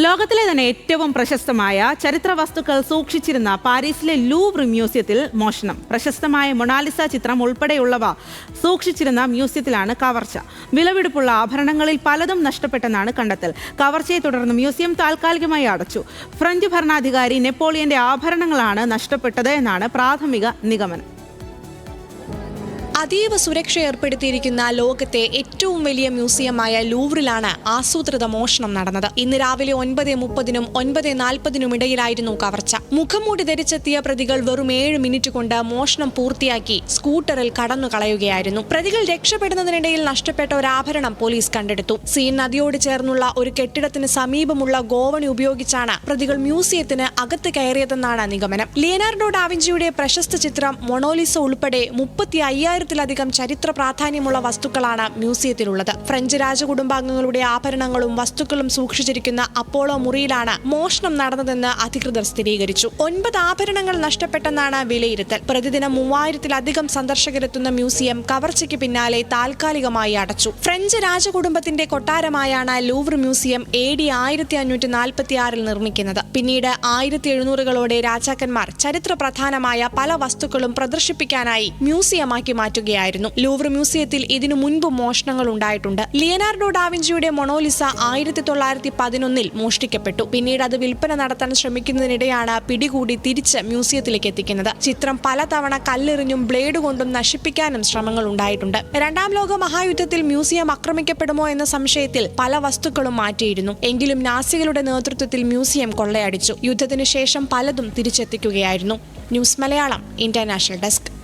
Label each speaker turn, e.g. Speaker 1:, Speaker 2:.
Speaker 1: ലോകത്തിലെ തന്നെ ഏറ്റവും പ്രശസ്തമായ ചരിത്ര വസ്തുക്കൾ സൂക്ഷിച്ചിരുന്ന പാരീസിലെ ലൂവ്ർ മ്യൂസിയത്തിൽ മോഷണം. പ്രശസ്തമായ മൊണാലിസ ചിത്രം ഉൾപ്പെടെയുള്ളവ സൂക്ഷിച്ചിരുന്ന മ്യൂസിയത്തിലാണ് കവർച്ച. വിലപിടിപ്പുള്ള ആഭരണങ്ങളിൽ പലതും നഷ്ടപ്പെട്ടെന്നാണ് കണ്ടെത്തൽ. കവർച്ചയെ തുടർന്ന് മ്യൂസിയം താൽക്കാലികമായി അടച്ചു. ഫ്രഞ്ച് ഭരണാധികാരി നെപ്പോളിയന്റെ ആഭരണങ്ങളാണ് നഷ്ടപ്പെട്ടത് എന്നാണ് പ്രാഥമിക നിഗമനം.
Speaker 2: അതീവ സുരക്ഷ ഏർപ്പെടുത്തിയിരിക്കുന്ന ലോകത്തെ ഏറ്റവും വലിയ മ്യൂസിയമായ ലൂവറിലാണ് ആസൂത്രിത മോഷണം നടന്നത്. ഇന്ന് രാവിലെ ഒൻപത് മുപ്പതിനും ഒൻപത് നാൽപ്പതിനും ഇടയിലായിരുന്നു കവർച്ച. മുഖംമൂടി ധരിച്ചെത്തിയ പ്രതികൾ വെറും ഏഴ് മിനിറ്റ് കൊണ്ട് മോഷണം പൂർത്തിയാക്കി സ്കൂട്ടറിൽ കടന്നു കളയുകയായിരുന്നു പ്രതികൾ രക്ഷപ്പെടുന്നതിനിടയിൽ നഷ്ടപ്പെട്ട ഒരു ആഭരണം പോലീസ് കണ്ടെടുത്തു. സീൻ നദിയോട് ചേർന്നുള്ള ഒരു കെട്ടിടത്തിന് സമീപമുള്ള ഗോവണി ഉപയോഗിച്ചാണ് പ്രതികൾ മ്യൂസിയത്തിന് അകത്ത് കയറിയതെന്നാണ് നിഗമനം. ലിയനാർഡോ ഡാവിഞ്ചിയുടെ പ്രശസ്ത ചിത്രം മൊണോലിസ ഉൾപ്പെടെ മുപ്പത്തി അയ്യായിരത്തിലധികം ചരിത്ര പ്രാധാന്യമുള്ള വസ്തുക്കളാണ് മ്യൂസിയത്തിലുള്ളത്. ഫ്രഞ്ച് രാജകുടുംബാംഗങ്ങളുടെ ആഭരണങ്ങളും വസ്തുക്കളും സൂക്ഷിച്ചിരിക്കുന്ന അപ്പോളോ മുറിയിലാണ് മോഷണം നടന്നതെന്ന് അധികൃതർ സ്ഥിരീകരിച്ചു. ഒൻപത് ആഭരണങ്ങൾ നഷ്ടപ്പെട്ടെന്നാണ് വിലയിരുത്തൽ. പ്രതിദിനം മൂവായിരത്തിലധികം സന്ദർശകരെത്തുന്ന മ്യൂസിയം കവർച്ചയ്ക്ക് പിന്നാലെ താൽക്കാലികമായി അടച്ചു. ഫ്രഞ്ച് രാജകുടുംബത്തിന്റെ കൊട്ടാരമായാണ് ലൂവർ മ്യൂസിയം എ ഡി ആയിരത്തി അഞ്ഞൂറ്റി നാൽപ്പത്തി ആറിൽ നിർമ്മിക്കുന്നത്. പിന്നീട് ആയിരത്തി എഴുന്നൂറുകളോടെ രാജാക്കന്മാർ ചരിത്ര പ്രധാനമായ പല വസ്തുക്കളും പ്രദർശിപ്പിക്കാനായി മ്യൂസിയമാക്കി മാറ്റുകയായിരുന്നു ലൂവർ മ്യൂസിയത്തിൽ ഇതിനു മുൻപ് മോഷണങ്ങൾ ഉണ്ടായിട്ടുണ്ട്. ലിയനാർഡോ ഡാവിഞ്ചിയുടെ മൊണോലിസ ആയിരത്തി തൊള്ളായിരത്തി പതിനൊന്നിൽ മോഷ്ടിക്കപ്പെട്ടു. പിന്നീട് അത് വിൽപ്പന നടത്താൻ ശ്രമിക്കുന്നതിനിടെയാണ് പിടികൂടി തിരിച്ച് മ്യൂസിയത്തിലേക്ക് എത്തിക്കുന്നത്. ചിത്രം പലതവണ കല്ലെറിഞ്ഞും ബ്ലേഡ് കൊണ്ടും നശിപ്പിക്കാനും ശ്രമങ്ങൾ ഉണ്ടായിട്ടുണ്ട്. രണ്ടാം ലോക മഹായുദ്ധത്തിൽ മ്യൂസിയം ആക്രമിക്കപ്പെടുമോ എന്ന സംശയത്തിൽ പല വസ്തുക്കളും മാറ്റിയിരുന്നു. എങ്കിലും നാസികളുടെ നേതൃത്വത്തിൽ മ്യൂസിയം കൊള്ളയടിച്ചു. യുദ്ധത്തിനു ശേഷം പലതും തിരിച്ചെത്തിക്കുകയായിരുന്നു. News Malayalam international desk.